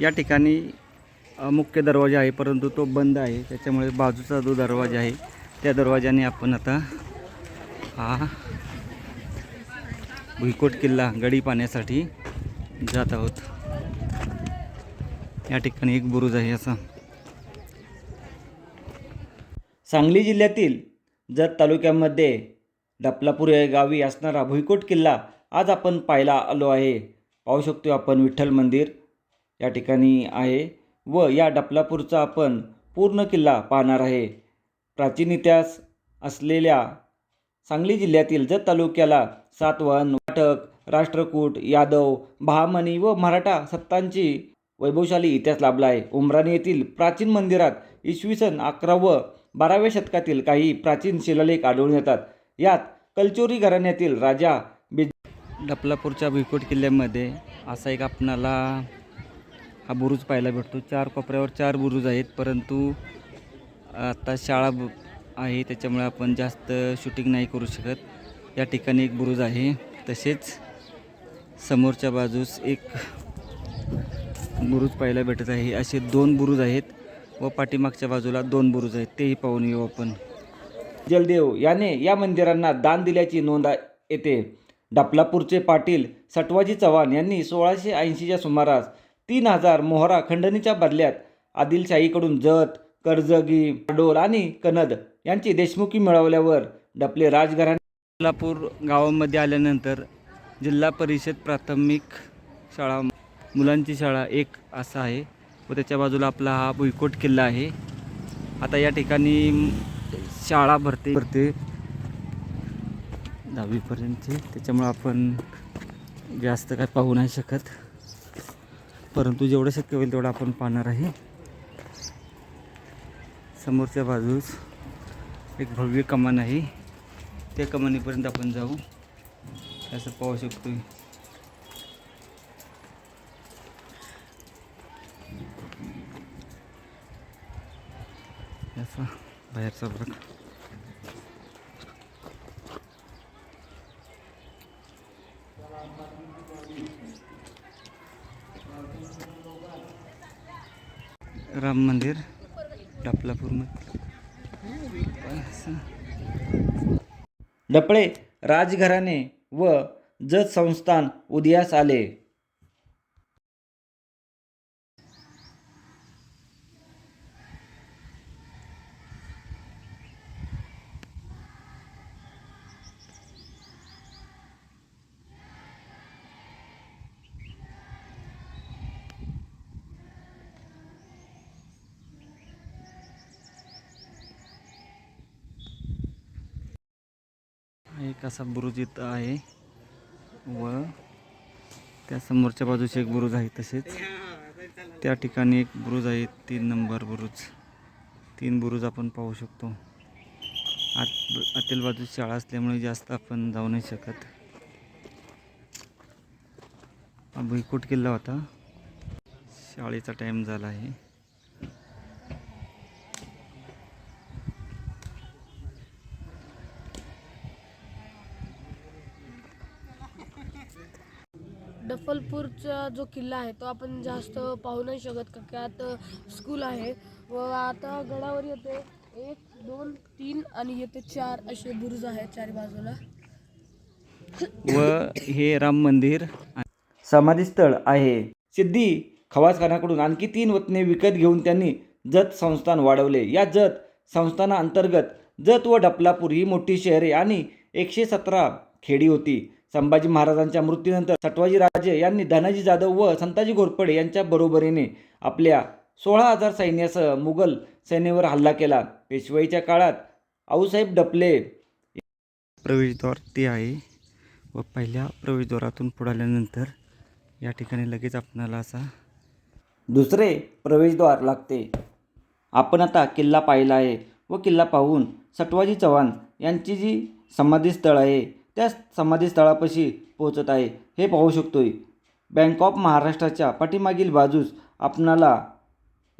या ठिकाणी मुख्य दरवाजा आहे परंतु तो बंद आहे. त्याच्यामुळे बाजूचा जो दरवाजा आहे त्या दरवाजाने आपण आता हा भुईकोट किल्ला गडी पाण्यासाठी जात आहोत. या ठिकाणी एक बुरुज आहे असा. सांगली जिल्ह्यातील जत तालुक्यामध्ये डपलापूर या गावी असणारा भुईकोट किल्ला आज आपण पाहायला आलो आहे. पाहू शकतो आपण विठ्ठल मंदिर. या ठिकाणी आहे व या डपलापूरचा आपण पूर्ण किल्ला पाहणार आहे. प्राचीन इतिहास असलेल्या सांगली जिल्ह्यातील जत तालुक्याला सातवाहन वाटक राष्ट्रकूट यादव भामणी व मराठा सत्तांची वैभवशाली इतिहास लाभला आहे. उमराणी येथील प्राचीन मंदिरात इसवी सन अकरा व बाराव्या शतकातील काही प्राचीन शिलालेख आढळून येतात. यात कलचोरी घराण्यातील राजा बिज डपलापूरच्या भुईकोट किल्ल्यामध्ये असा एक आपणाला हा बुरुज पाहायला भेटतो. चार कोपऱ्यावर चार बुरुज आहेत परंतु आता शाळा ब- आहे त्याच्यामुळे आपण जास्त शूटिंग नाही करू शकत. या ठिकाणी एक बुरुज आहे तसेच समोरच्या बाजूस एक बुरुज पाहायला भेटत आहे. असे दोन बुरुज आहेत व पाठीमागच्या बाजूला दोन बुरुज आहेत. तेही पाहून येऊ आपण. जलदेव याने या मंदिरांना दान दिल्याची नोंद येते. डपलापूरचे पाटील सटवाजी चव्हाण यांनी सोळाशे ऐंशीच्या सुमारास तीन हजार मोहरा खंडणीच्या बदल्यात आदिलशाहीकडून जत कर्जगी डोल आणि कनद यांची देशमुखी मिळवल्यावर डपले राजघराणे. डपलापूर गावामध्ये आल्यानंतर जिल्हा परिषद प्राथमिक शाळा मुलांची शाळा एक असा आहे व त्याच्या बाजूला आपला हा भुईकोट किल्ला आहे. आता या ठिकाणी शाळा भरते. भरते. दहावीपर्यंतची त्याच्यामुळं आपण जास्त काय पाहू नाही शकत. परंतु जेवढं शक्य होईल तेवढं आपण पाहणार आहे. समोरच्या बाजूस एक भव्य कमान आहे. त्या कमानीपर्यंत आपण जाऊ. असं पाहू शकतो याचा बाहेरचा भाग. राम मंदिर डपलापूरमध्ये. डपळे राजघराणे व जत संस्थान उदयास आले. एक असा बुरुज इथं आहे. व त्या समोरच्या बाजूचे एक बुरुज आहे तसेच. त्या ठिकाणी एक बुरुज आहे तीन नंबर बुरुज. तीन बुरुज आपण पाहू शकतो. आत आतील बाजू शाळा असल्यामुळे जास्त आपण जाऊ नाही शकत. हा भुईकोट किल्ला होता. शाळेचा टाईम झाला आहे. डफलपूरचा जो किल्ला आहे तो आपण जास्त पाहू नाही शकत का की आता स्कूल आहे. व आता गडावर येते एक दोन तीन आणि येते चार असे बुरुज आहेत चारी बाजूला. व हे राम मंदिर समाधीस्थळ आहे. सिद्धी खवासखानाकडून आणखी तीन वतने विकत घेऊन त्यांनी जत संस्थान वाढवले. या जत संस्थानाअंतर्गत जत व डपलापूर ही मोठी शहरे आणि एकशे सतरा खेडी होती. संभाजी महाराजांच्या मृत्यूनंतर सटवाजी राजे यांनी धनाजी जाधव व संताजी घोरपडे यांच्या बरोबरीने आपल्या सोळा हजार सैन्यासह मुघल सेनेवर हल्ला केला. पेशवाईच्या काळात आऊसाहेब डपले प्रवेशद्वार ते आहे व पहिल्या प्रवेशद्वारातून पुढे आल्यानंतर या ठिकाणी लगेच आपणाला असा दुसरे प्रवेशद्वार लागते. आपण आता किल्ला पाहिला आहे व किल्ला पाहून सटवाजी चव्हाण यांची जी समाधीस्थळ आहे त्या समाधीस्थळापाशी पोहोचत आहे. हे पाहू शकतोय. बँक ऑफ महाराष्ट्राच्या पाठीमागील बाजूस आपणाला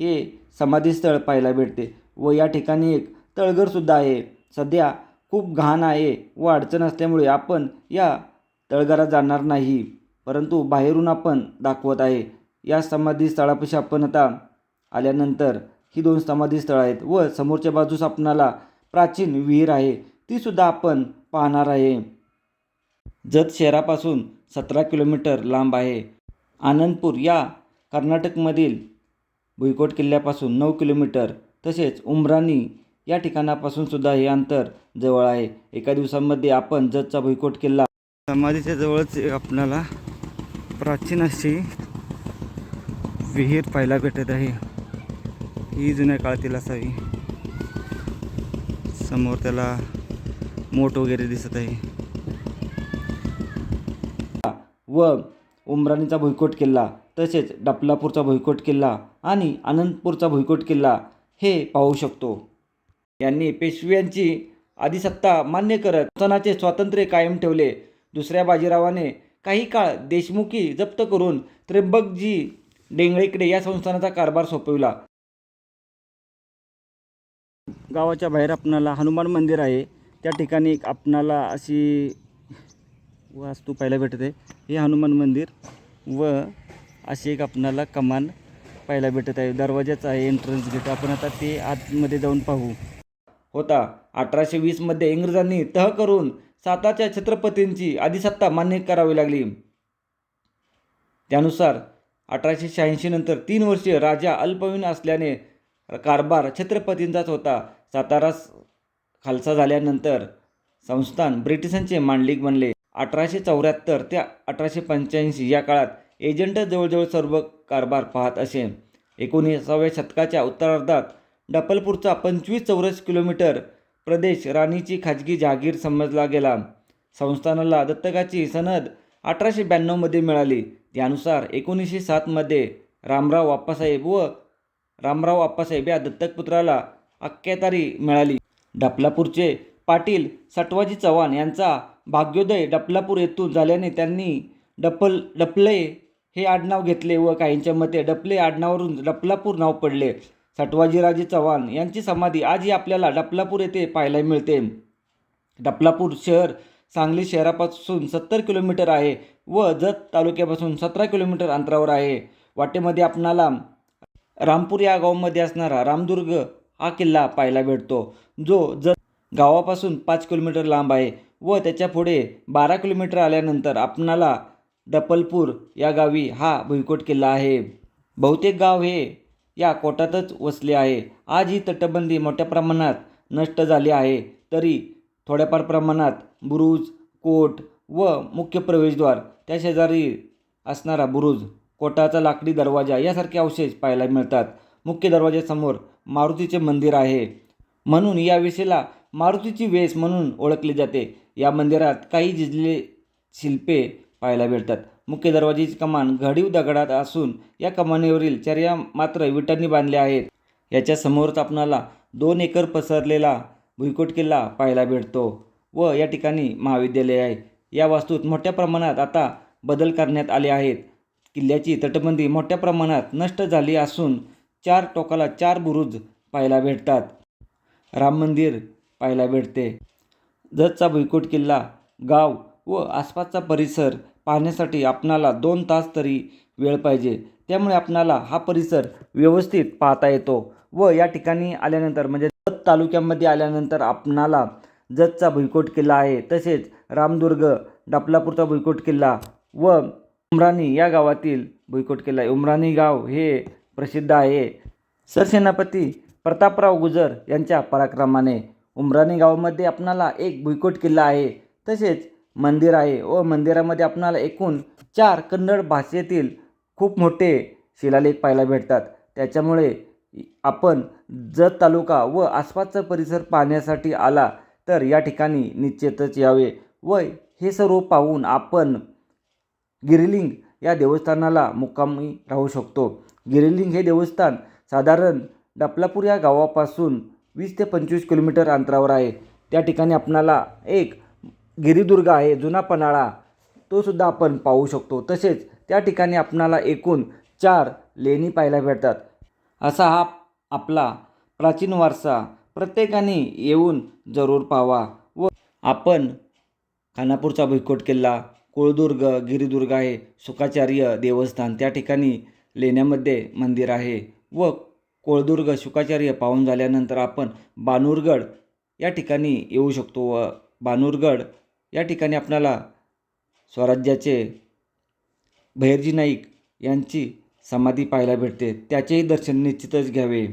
हे समाधीस्थळ पाहायला भेटते व या ठिकाणी एक तळघरसुद्धा आहे. सध्या खूप घाण आहे व अडचण असल्यामुळे आपण या तळघरात जाणार नाही. परंतु बाहेरून आपण दाखवत आहे. या समाधी स्थळापाशी आपण आता आल्यानंतर ही दोन समाधी स्थळं आहेत व समोरच्या बाजूस आपणाला प्राचीन विहीर आहे. तीसुद्धा आपण पाहणार आहे. जत शहरापासून सतरा किलोमीटर लांब आहे. आनंदपूर या कर्नाटकमधील भुईकोट किल्ल्यापासून नऊ किलोमीटर तसेच उमराणी या ठिकाणापासून सुद्धा हे अंतर जवळ आहे. एका दिवसामध्ये आपण जतचा भुईकोट किल्ला समाधीच्या जवळच आपणाला आपल्याला प्राचीन अशी विहीर पाहायला भेटत आहे. ही जुन्या काळातील असावी. समोर त्याला मोठ वगैरे दिसत आहे. व उमराणीचा भुईकोट किल्ला तसेच डपलापूरचा भुईकोट किल्ला आणि आनंदपूरचा भुईकोट किल्ला हे पाहू शकतो. यांनी पेशव्यांची आदिसत्ता मान्य करत सणाचे स्वातंत्र्य कायम ठेवले. दुसऱ्या बाजीरावाने काही काळ देशमुखी जप्त करून त्र्यंबकजी डेंगळेकडे या संस्थानाचा कारभार सोपविला. गावाच्या बाहेर आपणाला हनुमान मंदिर आहे. त्या ठिकाणी आपणाला अशी वास्तू पाहायला भेटते हे हनुमान मंदिर व अशी एक आपणाला कमान पाहायला भेटत आहे. दरवाजाच आहे एंट्रन्स गेट आपण आता ते आतमध्ये जाऊन पाहू. होता. अठराशे वीसमध्ये इंग्रजांनी तह करून साताच्या छत्रपतींची आधीसत्ता मान्य करावी लागली. त्यानुसार अठराशे शहाऐंशी नंतर तीन वर्षे राजा अल्पवयीन असल्याने कारभार छत्रपतींचाच होता. सातारा खालसा झाल्यानंतर संस्थान ब्रिटिशांचे मांडलिक बनले. अठराशे चौऱ्याहत्तर ते अठराशे पंच्याऐंशी या काळात एजंट जवळजवळ सर्व कारभार पाहत असे एकोणीसाव्या शतकाच्या उत्तरार्धात डपलपूरचा पंचवीस चौरस किलोमीटर प्रदेश राणीची खाजगी जहागीर समजला गेला. संस्थानाला दत्तकाची सनद अठराशे ब्याण्णवमध्ये मिळाली. त्यानुसार एकोणीसशे सातमध्ये रामराव आप्पासाहेब व रामराव आप्पासाहेब या दत्तकपुत्राला अख्यातारी मिळाली. डपलापूरचे पाटील सटवाजी चव्हाण यांचा भाग्योदय डपलापूर येथून झाल्याने त्यांनी डपल डपले हे आडनाव घेतले व काहींच्या मते डपले आडनावरून डपलापूर नाव पडले. सटवाजीराजे चव्हाण यांची समाधी आजही आपल्याला डपलापूर येथे पाहायला मिळते. डपलापूर शहर सांगली शहरापासून सत्तर किलोमीटर आहे व जत तालुक्यापासून सतरा किलोमीटर अंतरावर आहे. वाटेमध्ये आपणाला रामपूर या गावामध्ये असणारा रामदुर्ग हा किल्ला पाहायला भेटतो जो जत गावापासून पाच किलोमीटर लांब आहे. व त्याच्या पुढे बारा किलोमीटर आल्यानंतर आपणाला डपलपूर या गावी हा भुईकोट किल्ला आहे. बहुतेक गाव हे या कोटातच वसले आहे. आज ही तटबंदी मोठ्या प्रमाणात नष्ट झाली आहे. तरी थोड्याफार प्रमाणात बुरुज कोट व मुख्य प्रवेशद्वार त्या शेजारी असणारा बुरुज कोटाचा लाकडी दरवाजा यासारखे अवशेष पाहायला मिळतात. मुख्य दरवाजासमोर मारुतीचे मंदिर आहे. म्हणून या विषयाला मारुतीची वेस म्हणून ओळखली जाते. या मंदिरात काही झिजले शिल्पे पाहायला भेटतात मुख्य दरवाजेची कमान घडीव दगडात असून या कमानीवरील चर्या मात्र विटांनी बांधल्या आहेत. याच्या समोरच आपणाला दोन एकर पसरलेला भुईकोट किल्ला पाहायला भेटतो व या ठिकाणी महाविद्यालय आहे. या वास्तूत मोठ्या प्रमाणात आता बदल करण्यात आले आहेत. किल्ल्याची तटबंदी मोठ्या प्रमाणात नष्ट झाली असून चार टोकाला चार बुरुज पाहायला भेटतात राम मंदिर पाहायला भेटते. जतचा भुईकोट किल्ला गाव व आसपासचा परिसर पाहण्यासाठी आपणाला दोन तास तरी वेळ पाहिजे. त्यामुळे आपणाला हा परिसर व्यवस्थित पाहता येतो व या ठिकाणी आल्यानंतर म्हणजे जत तालुक्यामध्ये आल्यानंतर आपणाला जतचा भुईकोट किल्ला आहे तसेच रामदुर्ग डपलापूरचा भुईकोट किल्ला व उमराणी या गावातील भुईकोट किल्ला आहे. उमराणी गाव हे प्रसिद्ध आहे. सरसेनापती प्रतापराव गुजर यांच्या पराक्रमाने उमराणी गावामध्ये आपणाला एक भुईकोट किल्ला आहे. तसेच मंदिर आहे व मंदिरामध्ये आपणाला एकूण चार कन्नड भाषेतील खूप मोठे शिलालेख पाहायला भेटतात. त्याच्यामुळे आपण जत तालुका व आसपासचा परिसर पाहण्यासाठी आला तर या ठिकाणी निश्चितच यावे. व हे सर्व पाहून आपण गिरिलिंग या देवस्थानाला मुक्कामी राहू शकतो. गिरिलिंग हे देवस्थान साधारण डपलापूर या गावापासून वीस ते पंचवीस किलोमीटर अंतरावर आहे. त्या ठिकाणी आपणाला एक गिरिदुर्ग आहे जुना पन्हाळा. तो सुद्धा आपण पाहू शकतो. तसेच त्या ठिकाणी आपणाला एकूण चार लेणी पाहायला भेटतात. असा हा आपला प्राचीन वारसा. प्रत्येकाने येऊन जरूर पाहावा व आपण खानापूरचा भुईकोट किल्ला कुळदुर्ग गिरिदुर्ग आहे सुखाचार्य देवस्थान त्या ठिकाणी लेण्यामध्ये मंदिर आहे व कोळदुर्ग शुकाचार्य पाहून झाल्यानंतर आपण बानूरगड या ठिकाणी येऊ शकतो व बानूरगड या ठिकाणी आपणाला स्वराज्याचे भैरजी नाईक यांची समाधी पाहायला भेटते. त्याचेही दर्शन निश्चितच घ्यावे.